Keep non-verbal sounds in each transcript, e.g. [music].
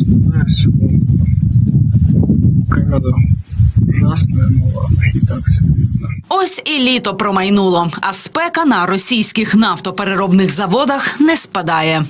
Краснодар сегодня. Погода ужасная, ну ладно, и так все видно. Ось і літо промайнуло, а спека на російських нафтопереробних заводах не спадає.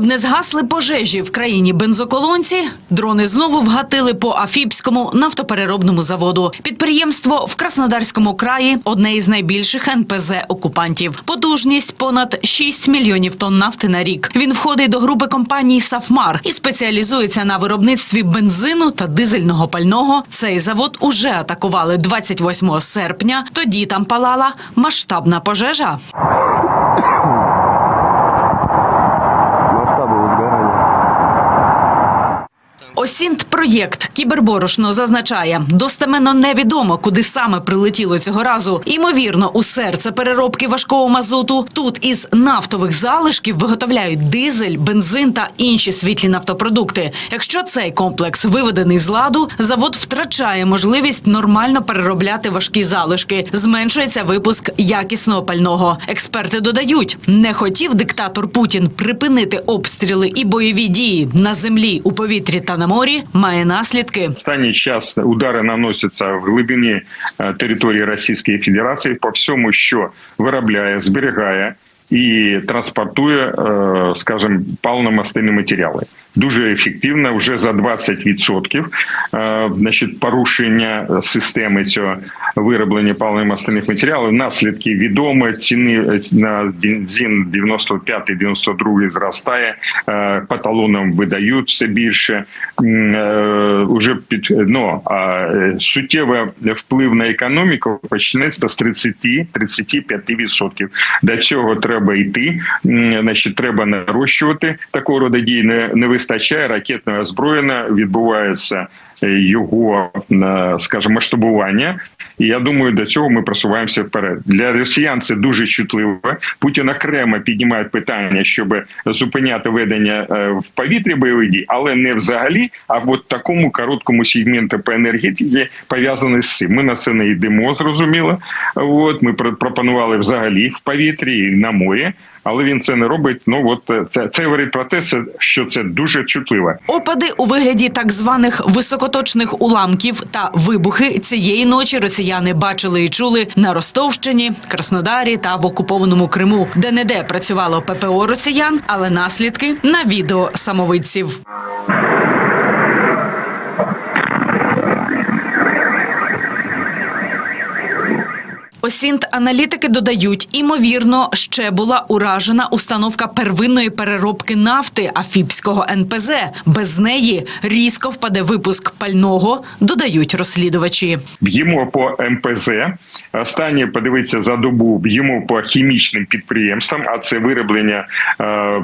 Щоб не згасли пожежі в країні бензоколонці, дрони знову вгатили по Афіпському нафтопереробному заводу. Підприємство в Краснодарському краї одне із найбільших НПЗ окупантів. Потужність понад 6 мільйонів тонн нафти на рік. Він входить до групи компаній Сафмар і спеціалізується на виробництві бензину та дизельного пального. Цей завод уже атакували 28 серпня. Тоді там палала масштабна пожежа. Осінт проєкт Кіберборошно зазначає, достеменно невідомо, куди саме прилетіло цього разу. Імовірно, у серце переробки важкого мазуту. Тут із нафтових залишків виготовляють дизель, бензин та інші світлі нафтопродукти. Якщо цей комплекс виведений з ладу, завод втрачає можливість нормально переробляти важкі залишки. Зменшується випуск якісного пального. Експерти додають, не хотів диктатор Путін припинити обстріли і бойові дії на землі, у повітрі та на морі. Має наслідки. Останній час удари наносяться в глибині е, території Російської Федерації по всьому, що виробляє, зберігає і транспортує, е, скажімо, паливно-мастильні матеріали. Дуже ефективно, вже за 20% е, значить, порушення системи цього вироблення паливно-мастильних матеріалів. Наслідки відомі. Ціни е, на бензин 95-92 зростає, е, по талонам видають все більше. Уже під ну, суттєвий вплив на економіку почнеться з 30-35%. До цього треба йти. Значить, треба нарощувати такого роду. Не, не вистачає ракетного озброєння, відбувається е, його, е, скажімо, масштабування. І я думаю, до цього ми просуваємося вперед. Для росіян це дуже чутливо. Путін окремо піднімає питання, щоб зупиняти ведення е, в повітрі бойових дій, але не взагалі, а в от такому короткому сегменту по енергетиці пов'язаний з цим. Ми на це не йдемо, зрозуміло. От ми пропонували взагалі в повітрі і на морі, але він це не робить. Ну от е, це, це говорить про те, що це дуже чутливе. Опади у вигляді так званих високоточних уламків та вибухи цієї ночі росіяни бачили і чули на Ростовщині, Краснодарі та в окупованому Криму, де не де працювало ППО росіян, але наслідки на відео самовидців. Осінт аналітики додають, імовірно, ще була уражена установка первинної переробки нафти Афіпського НПЗ. Без неї різко впаде випуск пального, додають розслідувачі. Б'ємо по МПЗ. Останнє подивитися за добу. Б'ємо по хімічним підприємствам, а це вироблення е, е,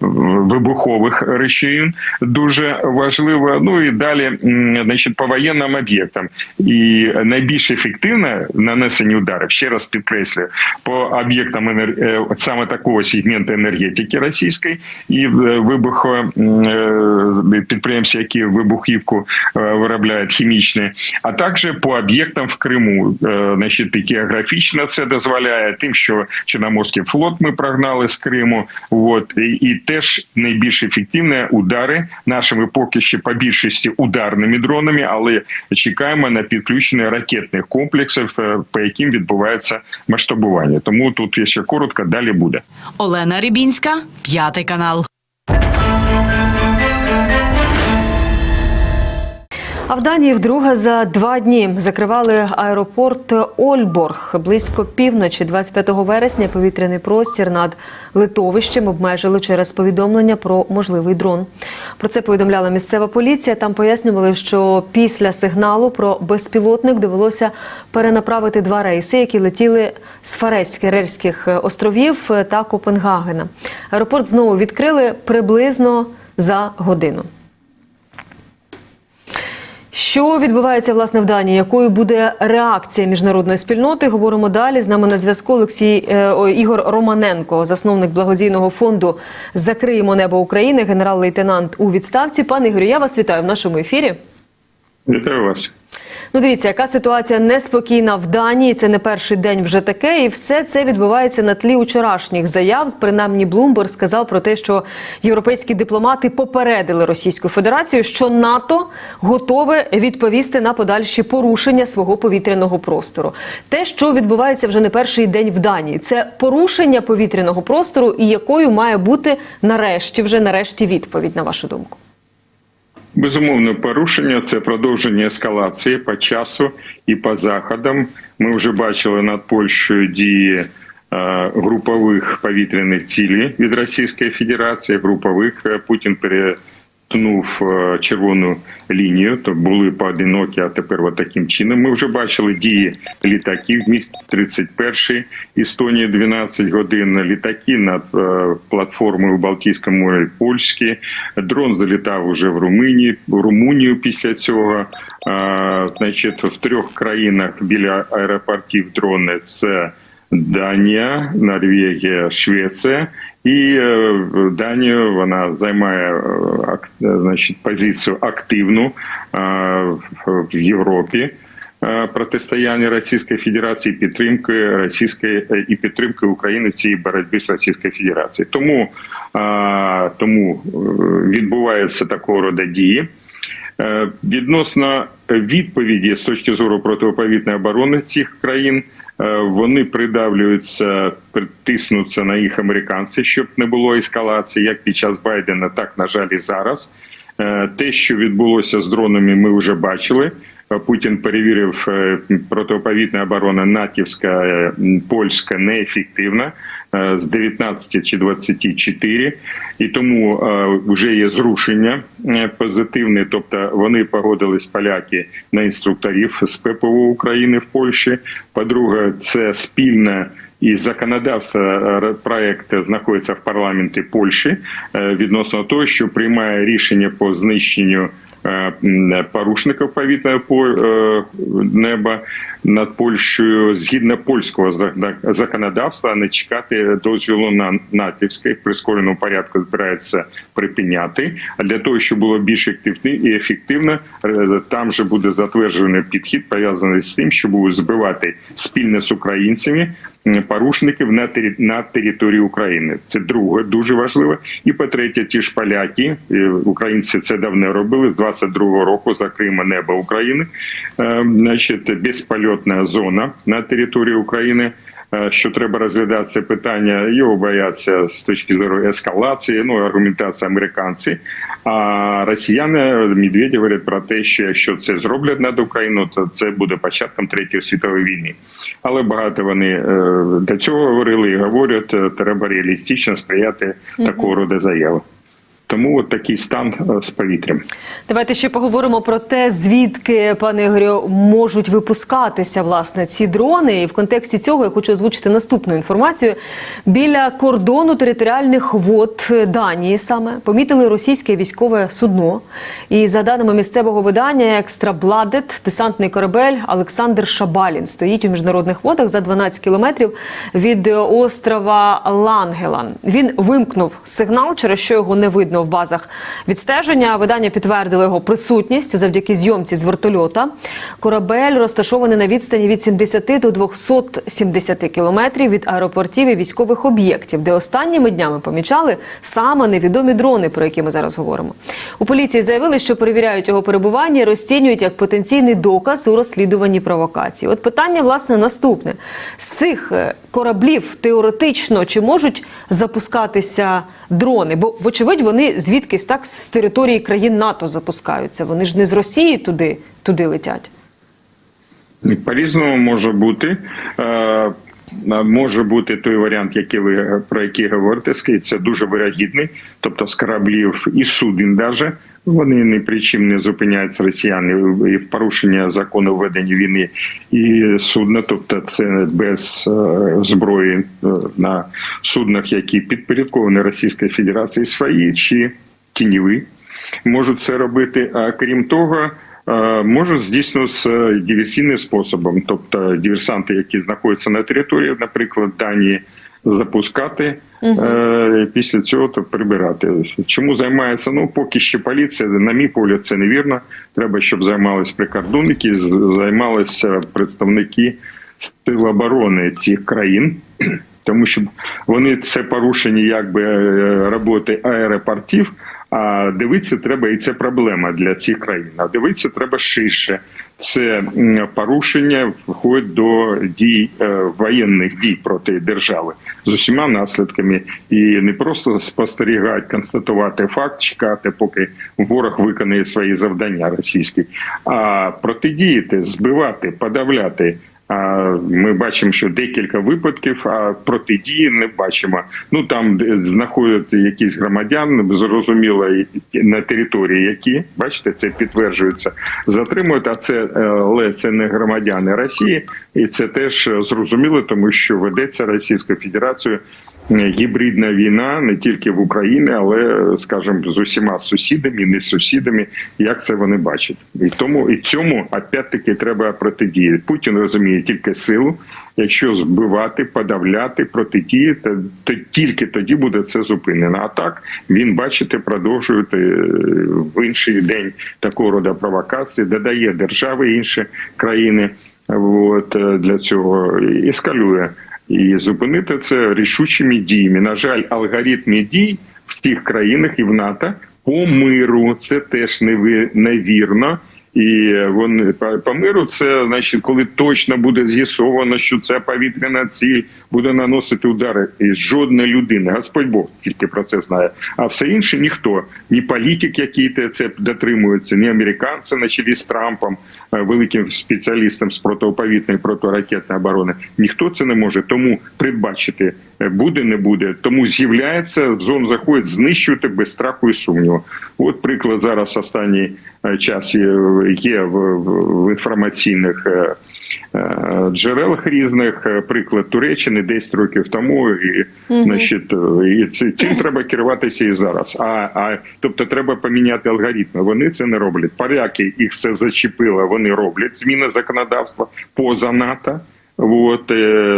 вибухових речей дуже важливо. Ну і далі, значить, по воєнним об'єктам. І найбільш ефективне нанесення ударів, ще раз підкреслюю, по об'єктам енер- е, саме такого сегменту енергетики російської і е, вибухо е, підприємств, які вибухівку виробляють хімічні, а також по об'єктам в Криму. Значить, географічно це дозволяє тим, що Чорноморський флот ми прогнали з Криму. От і, і теж найбільш ефективні удари нашими поки що по більшості ударними дронами, але чекаємо на підключення ракетних комплексів, по яким відбувається масштабування. Тому тут, якщо коротко, далі буде. Олена Рібінська, п'ятий канал. А в Данії вдруге за два дні закривали аеропорт Ольборг. Близько півночі, 25 вересня, повітряний простір над литовищем обмежили через повідомлення про можливий дрон. Про це повідомляла місцева поліція. Там пояснювали, що після сигналу про безпілотник довелося перенаправити два рейси, які летіли з Фарерських островів та Копенгагена. Аеропорт знову відкрили приблизно за годину. Що відбувається власне в Данії? Якою буде реакція міжнародної спільноти? Говоримо далі. З нами на зв'язку Олексій е, о, Ігор Романенко, засновник благодійного фонду Закриємо небо України, генерал-лейтенант у відставці. Пане Ігорю, я вас вітаю в нашому ефірі. Вітаю вас. Ну, дивіться, яка ситуація неспокійна в Данії. Це не перший день вже таке, і все це відбувається на тлі вчорашніх заяв. Принаймні, Блумберг сказав про те, що європейські дипломати попередили Російську Федерацію, що НАТО готове відповісти на подальші порушення свого повітряного простору. Те, що відбувається вже не перший день в Данії, це порушення повітряного простору, і якою має бути нарешті, вже нарешті відповідь на вашу думку. Безумовно, порушення це продовження ескалації по часу і по заходам. Ми вже бачили над Польщею дії е, групових повітряних цілей від Російської Федерації. Групових Е, Путін перетнув е, червону лінію, то були поодинокі, а тепер от таким чином. Ми вже бачили дії літаків. Міг 31 Естонія 12 годин. Літаки над е, платформою у Балтійському морі польські. Дрон залітав уже в Румунії, в Румунію після цього. А, значить, в трьох країнах біля аеропортів дрони це Данія, Норвегія, Швеція. І е, Данія вона займає е, значить, позицію активну е, в- Європі протистояння Російської Федерації, підтримки Російської і підтримки України в цій боротьбі з Російською Федерацією. Тому, тому відбуваються такого роду дії. Відносно відповіді з точки зору протиповітряної оборони цих країн, вони придавлюються, притиснуться на їх американці, щоб не було ескалації, як під час Байдена, так на жаль і зараз. Е, Те, що відбулося з дронами, ми вже бачили. Е, Путін перевірив е, протиповітряна оборона натівська, е, польська неефективна е, з 19 чи 24, і тому вже є зрушення позитивне. Тобто вони погодились поляки на інструкторів з ППО України в Польщі. По-друге, це спільна. І законодавство проект знаходиться в парламенті Польщі відносно того, що приймає рішення по знищенню е, порушників повітряного по- е, неба над Польщею згідно польського законодавства, а не чекати дозволу на натівське в прискореному порядку збирається припиняти. А для того, щоб було більш ефективно і ефективно, е, там же буде затверджений підхід пов'язаний з тим, що будуть збивати спільно з українцями порушників на тері- на території України. Це друге дуже важливо. І по-третє, ті ж поляки, е, українці це давно робили з 22-го року за Крима небо України. Е, Значить, безпольотна зона на території України. е, Що треба розглядати це питання, його бояться з точки зору ескалації, ну аргументація американці. А росіяни Медведєв говорять про те, що якщо це зроблять над Україною, то це буде початком третьої світової війни. Але багато вони е, до цього говорили і говорять, е, треба реалістично сприяти такого роду заяви. Тому от такий стан е, з повітрям. Давайте ще поговоримо про те, звідки, пане Ігорю, можуть випускатися власне ці дрони. І в контексті цього я хочу озвучити наступну інформацію. Біля кордону територіальних вод Данії саме помітили російське військове судно. І за даними місцевого видання Екстрабладет, десантний корабель Олександр Шабалін стоїть у міжнародних водах за 12 кілометрів від острова Лангелан. Він вимкнув сигнал, через що його не видно в базах відстеження. Видання підтвердило його присутність завдяки зйомці з вертольота. Корабель розташований на відстані від 70 до 270 кілометрів від аеропортів і військових об'єктів, де останніми днями помічали саме невідомі дрони, про які ми зараз говоримо. У поліції заявили, що перевіряють його перебування і розцінюють як потенційний доказ у розслідуванні провокації. От питання власне наступне: з цих е, кораблів теоретично чи можуть запускатися дрони? Бо, вочевидь, вони звідкись так з території країн НАТО запускаються. Вони ж не з Росії туди, туди летять. По-різному може бути. Може бути той варіант, який ви про який говорите, це дуже вирогідний, тобто з кораблів і суден даже. Вони ні при чим не зупиняються росіяни і в порушення закону ведення війни і судна, тобто це без е, зброї е, на суднах, які підпорядковані Російської Федерації свої чи тіньові, можуть це робити. А крім того, е, можуть здійснюватися диверсійним способом, тобто диверсанти, які знаходяться на території, наприклад, Данії. запускати. Е, після цього то прибирати. Чому займається? Ну поки що поліція, на мій погляд, це невірно. Треба, щоб займалися прикордонники, займалися представники сил оборони цих країн. Тому що вони це порушення якби е, роботи аеропортів. А дивитися треба, і це проблема для цих країн. А дивитися треба ширше. Це порушення входить до дій е, воєнних дій проти держави з усіма наслідками, і не просто спостерігати, констатувати факт, чекати, поки ворог виконає свої завдання російські, а протидіяти, збивати, подавляти. Ми бачимо, що декілька випадків, а протидії не бачимо. Ну там знаходять якісь громадян, зрозуміло на території, які бачите, це підтверджується, затримують. А це е, але це не громадяни Росії, і це теж е, зрозуміло, тому що ведеться Російською Федерацією гібридна війна не тільки в Україні, але скажімо, з усіма сусідами, не сусідами, як це вони бачать, і тому і цьому опять-таки треба протидіяти. Путін розуміє тільки силу. Якщо збивати, подавляти, протидіяти, то тільки тоді буде це зупинено. А так він, бачите, продовжує е, в інший день такого роду провокації, додає держави інші країни. От е, для цього і ескалює. І зупинити це рішучими діями. На жаль, алгоритми дій в цих країнах і в НАТО по миру це теж невірно. І вони по, миру це значить, коли точно буде з'ясовано, що це повітряна ціль буде наносити удари. І жодна людина, Господь Бог тільки про це знає. А все інше ніхто, ні політик, який це дотримується, ні американці на чолі з Трампом, е, великим спеціалістом з протиповітряної протиракетної оборони. Ніхто це не може. Тому передбачити е, буде, не буде. Тому з'являється в зону заходить знищувати без страху і сумніву. От приклад зараз останній е, час є, в інформаційних. Е, Джерелах різних е, приклад Туреччини 10 років тому, і значить, е, і цим [clears throat] треба керуватися і зараз. А, а тобто, треба поміняти алгоритми. Вони це не роблять. Поляки їх це зачепило. Вони роблять зміни законодавства поза НАТО. От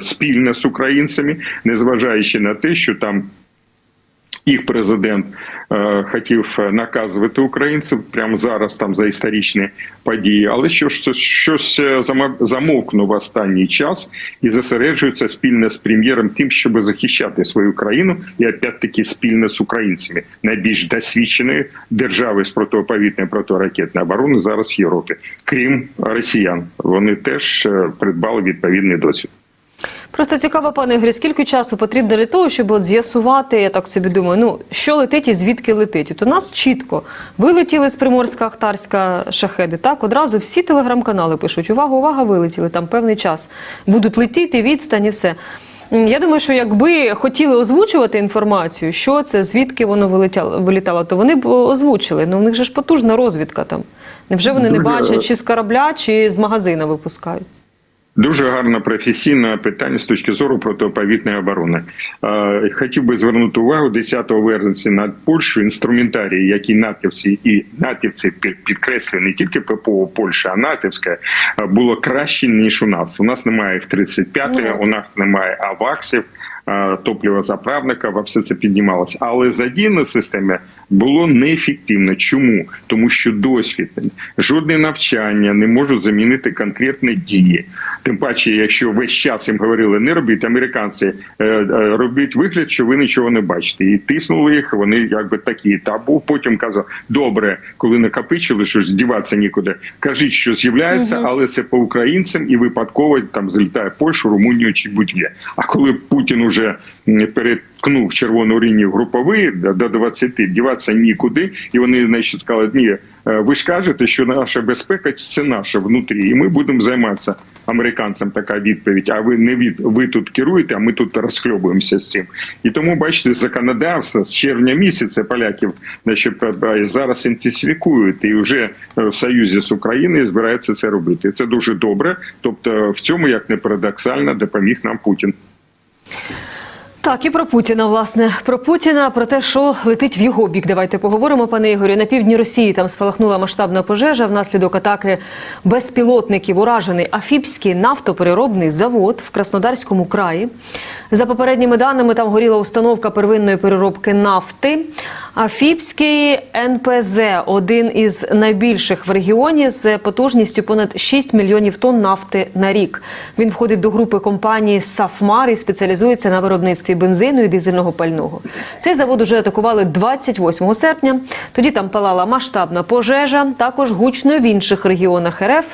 спільно з українцями, незважаючи на те, що там їх президент е, хотів наказувати українців прямо зараз там за історичні події. Але що ж щось е, замовкнув останній час і зосереджується спільно з прем'єром тим, щоб захищати свою країну, і опять-таки спільно з українцями найбільш досвідченої держави з протиповітряної протиракетної оборони зараз в Європі, крім росіян. Вони теж е, придбали відповідний досвід. Просто цікаво, пане Ігорі, скільки часу потрібно для того, щоб от з'ясувати, я так собі думаю, ну що летить і звідки летить. От у нас чітко вилетіли з Приморська Ахтарська шахеди. Так одразу всі телеграм-канали пишуть: увага, увага, вилетіли там певний час. Будуть летіти, відстань і все. Я думаю, що якби хотіли озвучувати інформацію, що це, звідки воно вилетяло, вилітало, то вони б озвучили. Ну в них же ж потужна розвідка там. Невже вони не бачать чи з корабля, чи з магазина випускають? Дуже гарне професійне питання з точки зору протиповітної оборони. Хотів би звернути увагу 10 вересня на Польщу інструментарій, який натівці і натівці під- підкреслює не тільки ППО Польща, а натівська було краще ніж у нас. У нас немає F-35, у нас немає аваксів. е, Топливозаправника, все це піднімалося, але задіяна система було неефективно. Чому? Тому що досвід, жодне навчання не можуть замінити конкретні дії. Тим паче, якщо весь час їм говорили, не робіть американці, е, е, робіть вигляд, що ви нічого не бачите, і тиснули їх. Вони якби такі. Та був потім казав: добре, коли накопичили, що ж діватися нікуди. Кажіть, що з'являється, але це по українцям і випадково там залітає Польщу, Румунію чи будь-є. А коли Путін уже м, переткнув червону лінію груповий до до 20, діватися нікуди, і вони значить сказали, ні, е, ви ж кажете, що наша безпека це наша внутрі, і ми будемо займатися американцям. Така відповідь. А ви не від ви тут керуєте, а ми тут розхльобуємося з цим. І тому бачите, законодавство з червня місяця поляків значить, е, зараз інтенсифікують і вже е, в союзі з Україною збираються це робити. Це дуже добре. Тобто, в цьому як не парадоксально допоміг нам Путін. Так, і про Путіна, власне, про Путіна, про те, що летить в його бік. Давайте поговоримо, пане Ігорю. На півдні Росії там спалахнула масштабна пожежа внаслідок атаки безпілотників. Уражений Афіпський нафтопереробний завод в Краснодарському краї. За попередніми даними, там горіла установка первинної переробки нафти. Афіпський НПЗ один із найбільших в регіоні з потужністю понад 6 мільйонів тонн нафти на рік. Він входить до групи компанії Сафмар і спеціалізується на виробництві бензину і дизельного пального. Цей завод уже атакували 28 серпня. Тоді там палала масштабна пожежа. Також гучно в інших регіонах РФ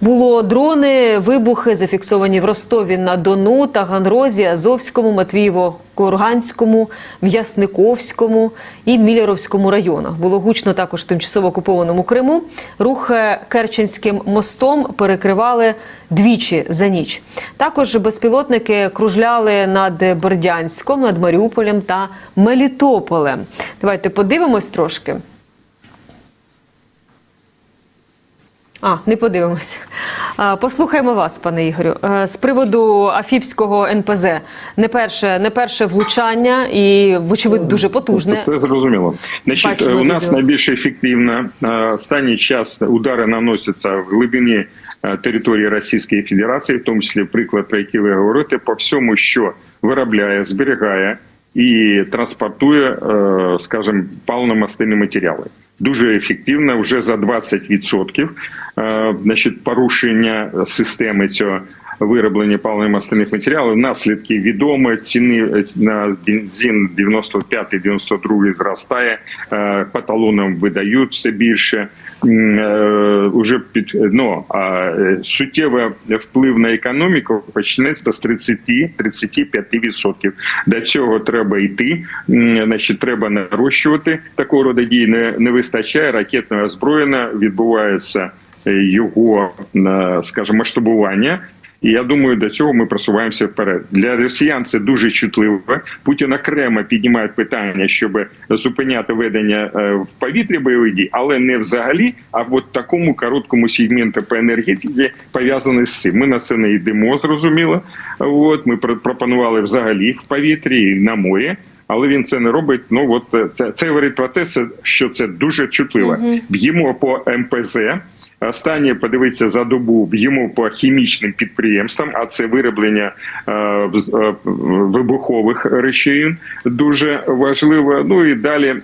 було дрони, вибухи зафіксовані в Ростові на Дону, Таганрозі, Азовському, Матвієво. Курганському, М'ясниковському і Мілєровському районах було гучно також тимчасово окупованому Криму. Рух е, Керченським мостом перекривали двічі за ніч. Також безпілотники кружляли над Бердянськом, над Маріуполем та Мелітополем. Давайте подивимось трошки. А, не подивимося. Послухаємо вас, пане Ігорю. Е, З приводу Афіпського НПЗ. Не перше, не перше влучання і, вочевидь, дуже потужне. Це зрозуміло. Значить, Бачимо у нас відео. найбільш ефективно е, останній час удари наносяться в глибині е, території Російської Федерації, в тому числі приклад, про який ви говорите, по всьому, що виробляє, зберігає і транспортує, е, скажімо, паливно-мастильні матеріали. Дуже ефективно, вже за 20% е, значить, порушення системи цього вироблення паливно-мастильних матеріалів. Наслідки відомі. Ціни е, на бензин 95-92 зростає, по талонам видають все більше. Е, Уже під ну, а е, суттєвий вплив на економіку почнеться з 30-35%. До цього треба йти. Значить, треба нарощувати такого роду дій. Не, не вистачає ракетного озброєння, відбувається е, його, е, скажімо, масштабування. І я думаю, до цього ми просуваємося вперед. Для росіян це дуже чутливо. Путін окремо піднімає питання, щоб зупиняти ведення е, в повітрі бойових дій, але не взагалі, а в от такому короткому сегменту по енергетиці пов'язаний з цим. Ми на це не йдемо, зрозуміло. От ми пропонували взагалі в повітрі і на морі. Але він це не робить. Ну от е, це, це говорить про те, що це дуже чутливо. Б'ємо по МПЗ. Останнє подивитися за добу б'ємо по хімічним підприємствам, а це вироблення е, е, вибухових речей дуже важливо. Ну і далі,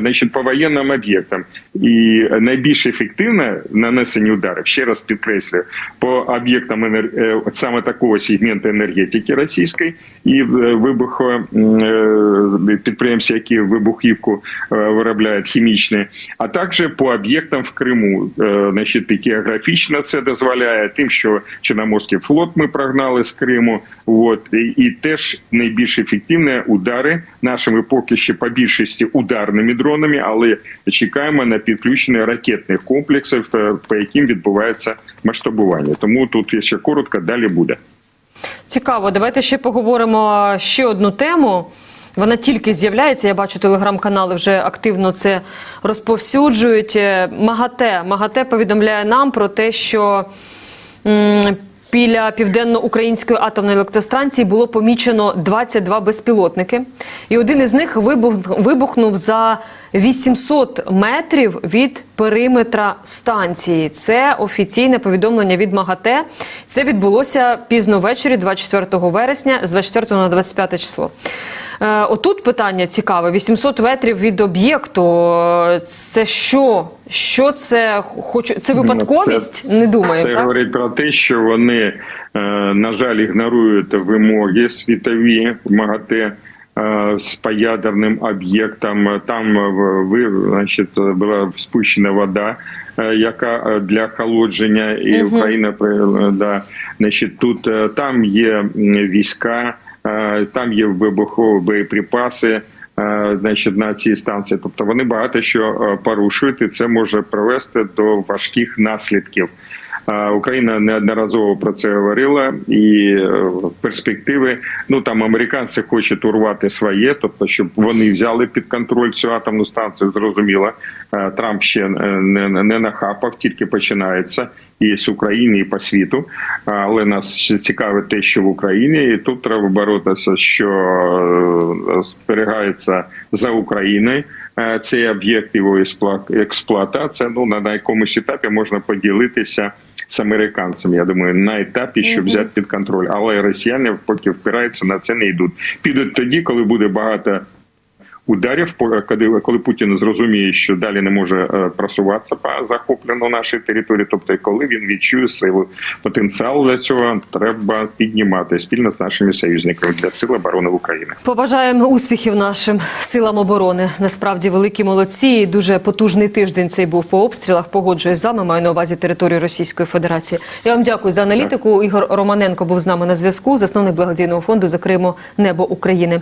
значить, по воєнним об'єктам. І найбільш ефективне нанесення ударів, ще раз підкреслюю, по об'єктам енер... е, саме такого сегменту енергетики російської і вибухо е, які вибухівку виробляють хімічні, а також по об'єктам в Криму. Значить, і географічно це дозволяє тим, що Чорноморський флот ми прогнали з Криму. От і, і теж найбільш ефективні удари нашими поки що по більшості ударними дронами, але чекаємо на підключення ракетних комплексів, е, по яким відбувається масштабування. Тому тут ще коротко далі буде. Цікаво, давайте ще поговоримо ще одну тему. Вона тільки з'являється. Я бачу, телеграм-канали вже активно це розповсюджують. Е, МАГАТЕ МАГАТЕ повідомляє нам про те, що біля південно-української атомної електростанції було помічено 22 безпілотники, і один із них вибух, вибухнув за 800 метрів від периметра станції. Це офіційне повідомлення від МАГАТЕ. Це відбулося пізно ввечері, 24 вересня, з 24 на 25 число. Е, Отут питання цікаве: 800 метрів від об'єкту. Е, Це що? Що це? Хочу це випадковість? Не думаю. Це так? говорить про те, що вони, е, на жаль, ігнорують вимоги світові МАГАТЕ з поядерним об'єктом. Там в- ви, значить, була спущена вода, яка для холодження, і Україна при- да, значить, тут там є війська, там є вибухові боєприпаси. е, Значить, на цій станції, тобто вони багато що е, порушують, і це може привести до важких наслідків. Е, Україна неодноразово про це говорила, і е, перспективи. Ну там американці хочуть урвати своє, тобто, щоб вони взяли під контроль цю атомну станцію. Зрозуміло, Е, Трамп ще е, не, не нахапав, тільки починається. Є з України і по світу. Але нас ще цікавить те, що в Україні, і тут треба боротися, що е, зберігається за Україною. е, Цей об'єкт його експлуа- експлуатація. Ну на якомусь етапі можна поділитися з американцями. Я думаю, на етапі, щоб взяти під контроль. Але росіяни поки впираються на це не йдуть. Підуть тоді, коли буде багато ударів, коли, коли Путін зрозуміє, що далі не може е, просуватися по захоплену нашій території. Тобто, коли він відчує силу потенціал для цього, треба піднімати спільно з нашими союзниками для сил оборони України. Побажаємо успіхів нашим силам оборони. Насправді великі молодці. І Дуже потужний тиждень цей був по обстрілах. Погоджуюсь з вами. Маю на увазі територію Російської Федерації. Я вам дякую за аналітику. Ігор Романенко був з нами на зв'язку. Засновник благодійного фонду Закриємо небо України.